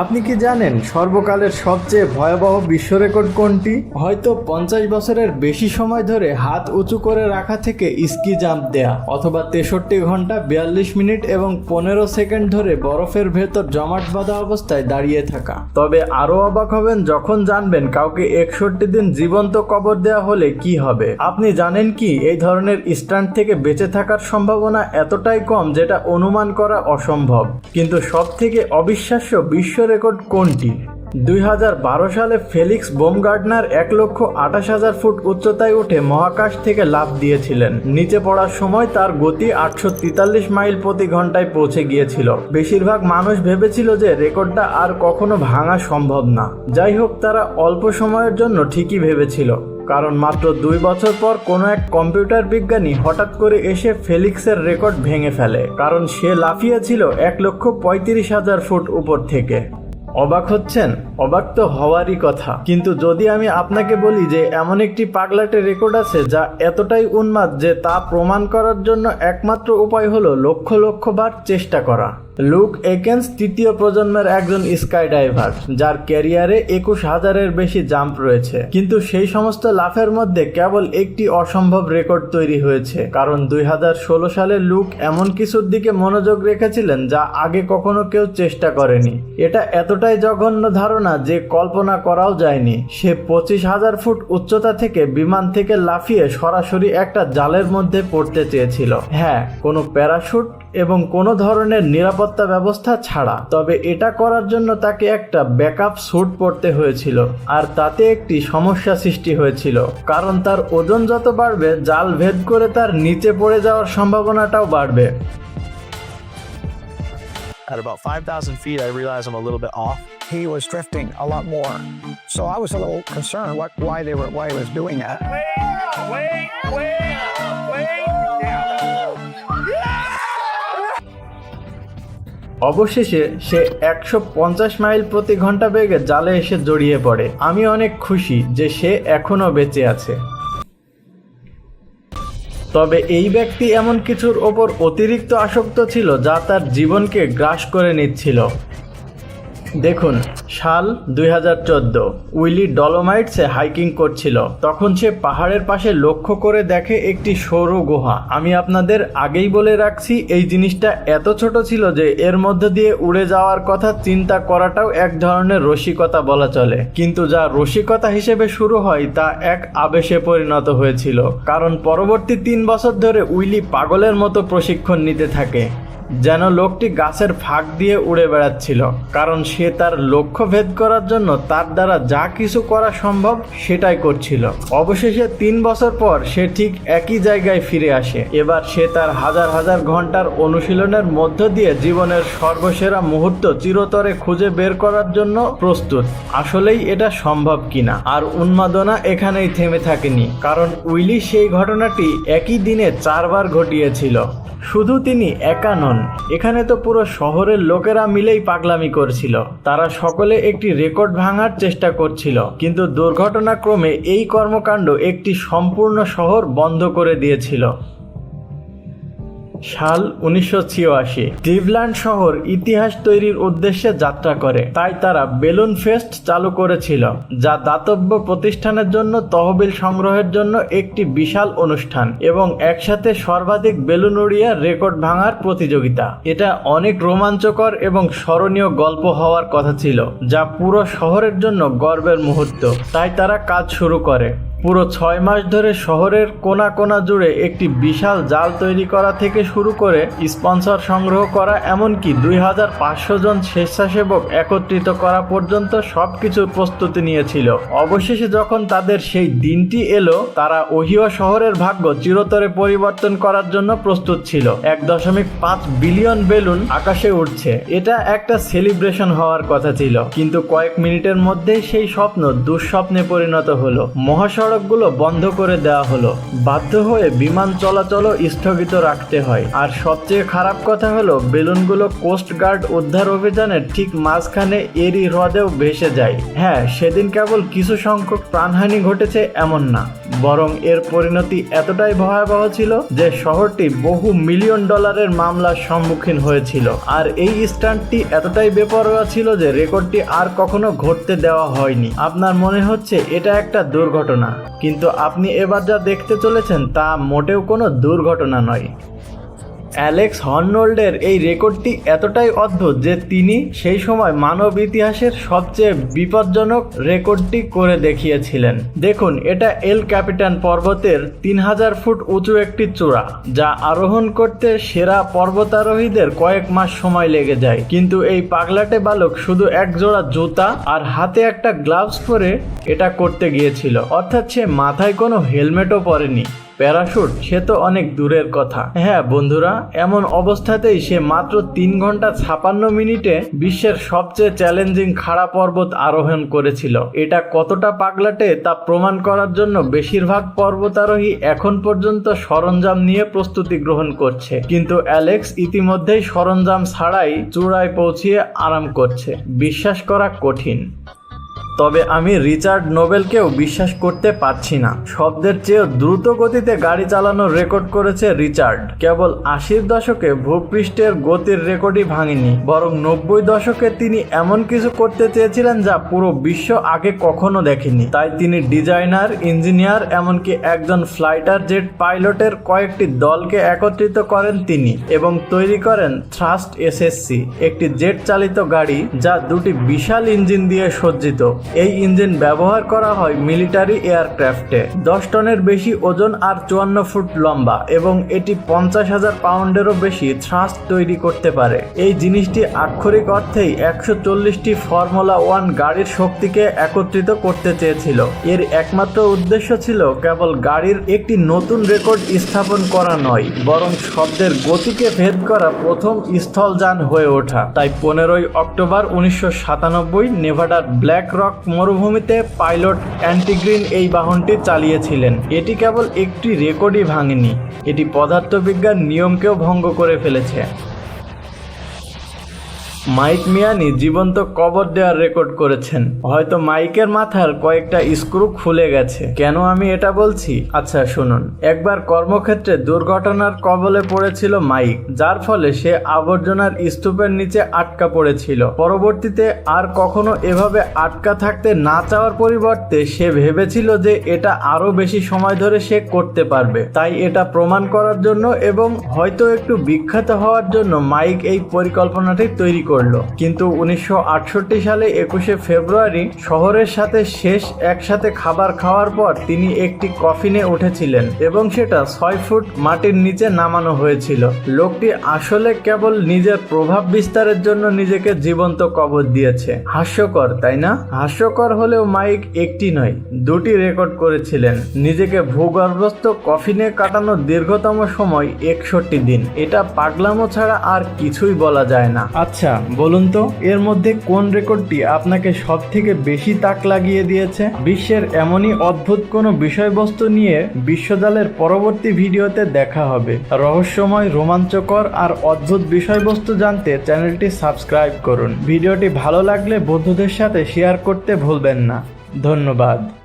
আপনি কি জানেন সর্বকালের সবচেয়ে ভয়াবহ বিশ্ব রেকর্ড কোনটি? হয়তো পঞ্চাশ বছরের বেশি সময় ধরে হাত উঁচু করে রাখা থেকে স্কি জাম্প দেয়া, অথবা তেষট্টি ঘণ্টা বিয়াল্লিশ মিনিট এবং পনেরো সেকেন্ড ধরে বরফের ভেতর জমাট বাঁধা অবস্থায় দাঁড়িয়ে থাকা। তবে আরও অবাক হবেন যখন জানবেন কাউকে একষট্টি দিন জীবন্ত কবর দেওয়া হলে কি হবে। আপনি জানেন কি এই ধরনের স্ট্যান্ড থেকে বেঁচে থাকার সম্ভাবনা এতটাই কম যেটা অনুমান করা অসম্ভব। কিন্তু সব থেকে অবিশ্বাস্য বিশ্ব রেকর্ড কোনটি? দুই হাজার বারো সালে ফেলিক্স বোমগার্ডনার এক লক্ষ আঠাশ হাজার ফুট উচ্চতায় উঠে মহাকাশ থেকে লাফ দিয়েছিলেন। নিচে পড়ার সময় তার গতি আটশো তেতাল্লিশ মাইল প্রতি ঘন্টায় পৌঁছে গিয়েছিল। বেশিরভাগ মানুষ ভেবেছিল যে রেকর্ডটা আর কখনো ভাঙা সম্ভব না। যাই হোক, তারা অল্প সময়ের জন্য ঠিকই ভেবেছিল। কারণ মাত্র দুই বছর পর কোনো এক কম্পিউটার বিজ্ঞানী হঠাৎ করে এসে ফেলিক্সের রেকর্ড ভেঙে ফেলে, কারণ সে লাফিয়েছিল এক লক্ষ পঁয়ত্রিশ হাজার ফুট উপর থেকে। অবাক হচ্ছেন? অবাক তো হওয়ারই কথা। কিন্তু যদি আমি আপনাকে বলি যে এমন একটি পাগলাটে রেকর্ড আছে যা এতটাই উন্মাদ যে তা প্রমাণ করার জন্য একমাত্র উপায় হলো লক্ষ লক্ষ বার চেষ্টা করা। লুক একেন্স তৃতীয় প্রজন্মের একজন স্কাই ডাইভার যার ক্যারিয়ারে একুশ হাজারের বেশি জাম্প রয়েছে। কিন্তু সেই সমস্ত লাফের মধ্যে কেবল একটি অসম্ভব রেকর্ড তৈরি হয়েছে। কারণ দুই হাজার ষোলো সালে লুক এমন কিছুর দিকে মনোযোগ রেখেছিলেন যা আগে কখনো কেউ চেষ্টা করেনি। এটা এতটাই জঘন্য ধারণা যে কল্পনা করাও যায়নি। সে পঁচিশ হাজার ফুট উচ্চতা থেকে বিমান থেকে লাফিয়ে সরাসরি একটা জালের মধ্যে পড়তে চেয়েছিল। হ্যাঁ কোনো প্যারাশুট এবং কোনো ধরনের নিরাপত্তা ব্যবস্থা ছাড়া তবে এটা করার জন্য তাকে একটা ব্যাকআপ স্যুট পরতে হয়েছিল আর তাতে একটি সমস্যা সৃষ্টি হয়েছিল কারণ তার ওজন যত বাড়বে জাল ভেদ করে তার নিচে পড়ে যাওয়ার সম্ভাবনাটাও বাড়বে At about 5,000 feet, I realized I'm a little bit off. he was drifting a lot more. So I was a little concerned what why they were why he was doing that. অবশেষে সে একশো পঞ্চাশ mile প্রতি ঘণ্টা বেগে জালে এসে জড়িয়ে পড়ে। আমি অনেক খুশি যে সে এখনও বেঁচে আছে। তবে এই ব্যক্তি এমন কিছুর ওপর অতিরিক্ত আসক্ত ছিল যা তার জীবনকে গ্রাস করে নিচ্ছিল। দেখুন, সাল দুই হাজার চোদ্দ, উইলি ডলোমাইটসে হাইকিং করছিল। তখন সে পাহাড়ের পাশে লক্ষ্য করে দেখে একটি সরু গুহা। আমি আপনাদের আগেই বলে রাখছি, এই জিনিসটা এত ছোট ছিল যে এর মধ্য দিয়ে উড়ে যাওয়ার কথা চিন্তা করাটাও এক ধরনের রসিকতা বলা চলে। কিন্তু যা রসিকতা হিসেবে শুরু হয়, তা এক আবেশে পরিণত হয়েছিল। কারণ পরবর্তী তিন বছর ধরে উইলি পাগলের মতো প্রশিক্ষণ নিতে থাকে। যেন লোকটি গাছের ফাঁক দিয়ে উড়ে বেড়াচ্ছিল, কারণ সে তার লক্ষ্য ভেদ করার জন্য তার দ্বারা যা কিছু করা সম্ভব সেটাই করছিল। অবশেষে তিন বছর পর সে ঠিক একই জায়গায় ফিরে আসে। এবার সে তার হাজার হাজার ঘণ্টার অনুশীলনের মধ্য দিয়ে জীবনের সর্বসেরা মুহূর্ত চিরতরে খুঁজে বের করার জন্য প্রস্তুত। আসলেই এটা সম্ভব কিনা? আর উন্মাদনা এখানেই থেমে থাকেনি, কারণ উইলি সেই ঘটনাটি একই দিনে চারবার ঘটিয়েছিল। শুধু তিনি একা নন এখানে তো পুরো শহরের লোকেরা মিলেই পাগলামি করছিল। তারা সকলে একটি রেকর্ড ভাঙার চেষ্টা করছিল, কিন্তু দুর্ঘটনাক্রমে এই কর্মকাণ্ড একটি সম্পূর্ণ শহর বন্ধ করে দিয়েছিল। সাল উনিশশো ছিয়াশি। ক্লিভল্যান্ড শহর ইতিহাস তৈরির উদ্দেশ্যে যাত্রা করে। তাই তারা বেলুন ফেস্ট চালু করেছিল, যা দাতব্য প্রতিষ্ঠানের জন্য তহবিল সংগ্রহের জন্য একটি বিশাল অনুষ্ঠান এবং একসাথে সর্বাধিক বেলুন উড়িয়ে রেকর্ড ভাঙার প্রতিযোগিতা। এটা অনেক রোমাঞ্চকর এবং স্মরণীয় গল্প হওয়ার কথা ছিল, যা পুরো শহরের জন্য গর্বের মুহূর্ত। তাই তারা কাজ শুরু করে। পুরো ছয় মাস ধরে শহরের কোনা কোনা জুড়ে একটি বিশাল জাল তৈরি করা থেকে শুরু করে স্পন্সর সংগ্রহ করা, এমনকি দুই হাজার পাঁচশো জন স্বেচ্ছাসেবক একত্রিত করা পর্যন্ত সবকিছুর প্রস্তুতি নিয়েছিল। অবশেষে যখন তাদের সেই দিনটি এলো, তারা ওহিও শহরের ভাগ্য চিরতরে পরিবর্তন করার জন্য প্রস্তুত ছিল। এক দশমিক পাঁচ বিলিয়ন বেলুন আকাশে উঠছে এটা একটা সেলিব্রেশন হওয়ার কথা ছিল। কিন্তু কয়েক মিনিটের মধ্যেই সেই স্বপ্ন দুঃস্বপ্নে পরিণত হলো। মহাসড়কগুলো বন্ধ করে দেওয়া হলো। বাধ্য হয়ে বিমান চলাচলও স্থগিত রাখতে হয়। আর সবচেয়ে খারাপ কথা হলো, বেলুনগুলো কোস্ট গার্ড উদ্ধার অভিযানের ঠিক মাঝখানে এরই হ্রদেও ভেসে যায়। হ্যাঁ সেদিন কেবল কিছু সংখ্যক প্রাণহানি ঘটেছে এমন না। বরং এর পরিণতি এতটাই ভয়াবহ ছিল যে শহরটি বহু মিলিয়ন ডলারের মামলার সম্মুখীন হয়েছিল। আর এই স্টান্টটি এতটাই বেপরোয়া ছিল যে রেকর্ডটি আর কখনো ঘটতে দেওয়া হয়নি। আপনার মনে হচ্ছে এটা একটা দুর্ঘটনা? কিন্তু আপনি এবার যা দেখতে চলেছেন তা মোটেও কোনো দুর্ঘটনা নয়। অ্যালেক্স হর্নোল্ডের এই রেকর্ডটি এতটাই অদ্ভুত যে তিনি সেই সময় মানব ইতিহাসের সবচেয়ে বিপজ্জনক রেকর্ডটি করে দেখিয়েছিলেন। দেখুন, এটা এল ক্যাপিটান পর্বতের তিন হাজার ফুট উঁচু একটি চূড়া, যা আরোহণ করতে সেরা পর্বতারোহীদের কয়েক মাস সময় লেগে যায়। কিন্তু এই পাগলাটে বালক শুধু এক জোড়া জুতা আর হাতে একটা গ্লাভস পরে এটা করতে গিয়েছিল। অর্থাৎ সে মাথায় কোনো হেলমেটও পরেনি। প্যারাশুট, সে তো অনেক দূরের কথা। হ্যাঁ বন্ধুরা, এমন অবস্থাতেই সে মাত্র তিন ঘণ্টা ছাপান্ন মিনিটে বিশ্বের সবচেয়ে চ্যালেঞ্জিং খাড়া পর্বত আরোহণ করেছিল। এটা কতটা পাগলাটে তা প্রমাণ করার জন্য বেশিরভাগ পর্বতারোহী এখন পর্যন্ত সরঞ্জাম নিয়ে প্রস্তুতি গ্রহণ করছে। কিন্তু অ্যালেক্স ইতিমধ্যেই সরঞ্জাম ছাড়াই চূড়ায় পৌঁছিয়ে আরাম করছে। বিশ্বাস করা কঠিন। তবে আমি রিচার্ড নোবেলকেও বিশ্বাস করতে পারছি না। শব্দের চেয়েও দ্রুত গতিতে গাড়ি চালানোর রেকর্ড করেছে রিচার্ড। কেবল আশির দশকে ভূপৃষ্ঠের গতির রেকর্ডই ভাঙেনি, বরং নব্বই দশকে তিনি এমন কিছু করতে চেয়েছিলেন যা পুরো বিশ্ব আগে কখনো দেখেনি। তাই তিনি ডিজাইনার, ইঞ্জিনিয়ার, এমনকি একজন ফ্লাইটার জেট পাইলটের কয়েকটি দলকে একত্রিত করেন তিনি এবং তৈরি করেন থ্রাস্ট এসএসসি, একটি জেট চালিত গাড়ি যা দুটি বিশাল ইঞ্জিন দিয়ে সজ্জিত। এই ইঞ্জিন ব্যবহার করা হয় মিলিটারি এয়ারক্রাফটে। দশ টনের বেশি ওজন আর চুয়ান্ন ফুট লম্বা এবং এটি পঞ্চাশ হাজার পাউন্ডেরও বেশি থ্রাস্ট তৈরি করতে পারে। এই জিনিসটি আক্ষরিক অর্থেই একশো চল্লিশটি ফর্মুলা ওয়ান গাড়ির শক্তিকে একত্রিত করতে চেয়েছিল। এর একমাত্র উদ্দেশ্য ছিল কেবল গাড়ির একটি নতুন রেকর্ড স্থাপন করা নয়, বরং শব্দের গতিকে ভেদ করা প্রথম স্থলযান হয়ে ওঠা। তাই পনেরোই অক্টোবর উনিশশো সাতানব্বই নেভাডার ব্ল্যাক রক মরুভূমিতে পাইলট অ্যান্টিগ্রিন এই বাহনটি চালিয়েছিলেন। এটি কেবল একটি রেকর্ডই ভাঙেনি, এটি পদার্থবিজ্ঞান নিয়মকেও ভঙ্গ করে ফেলেছে। মাইক মিয়ানি জীবন্ত কবর দেওয়ার রেকর্ড করেছেন। হয়তো মাইকের মাথার কয়েকটা স্ক্রু খুলে গেছে। কেন আমি এটা বলছি? আচ্ছা শুনুন। একবার কর্মক্ষেত্রে দুর্ঘটনার কবলে পড়েছিল মাইক, যার ফলে সে আবর্জনার স্তূপের নিচে আটকা পড়েছিল। পরবর্তীতে আর কখনো এভাবে আটকা থাকতে না চাওয়ার পরিবর্তে সে ভেবেছিল যে এটা আরও বেশি সময় ধরে সে করতে পারবে। তাই এটা প্রমাণ করার জন্য এবং হয়তো একটু বিখ্যাত হওয়ার জন্য মাইক এই পরিকল্পনাটি তৈরি করল। কিন্তু উনিশশো আটষট্টি সালে একুশে ফেব্রুয়ারি শহরের সাথে শেষ একসাথে খাবার খাওয়ার পর তিনি একটি কফিনে উঠেছিলেন এবং সেটা ছয় ফুট মাটির নিচে নামানো হয়েছিল। লোকটি আসলে কেবল নিজের প্রভাব বিস্তারের জন্য নিজেকে জীবন্ত কবর দিয়েছে। হাস্যকর, তাই না? হাস্যকর হলেও মাইক একটি নয়, দুটি রেকর্ড করেছিলেন। নিজেকে ভূগর্ভস্থ কফিনে কাটানো দীর্ঘতম সময় একষট্টি দিন। এটা পাগলামো ছাড়া আর কিছুই বলা যায় না। আচ্ছা বলুন তো, এর মধ্যে কোন রেকর্ডটি আপনাকে সব থেকে বেশি তাক লাগিয়ে দিয়েছে? বিশ্বের এমনই অদ্ভুত কোনো বিষয়বস্তু নিয়ে বিশ্বজালের পরবর্তী ভিডিওতে দেখা হবে। রহস্যময়, রোমাঞ্চকর আর অদ্ভুত বিষয়বস্তু জানতে চ্যানেলটি সাবস্ক্রাইব করুন। ভিডিওটি ভালো লাগলে বন্ধুদের সাথে শেয়ার করতে ভুলবেন না। ধন্যবাদ।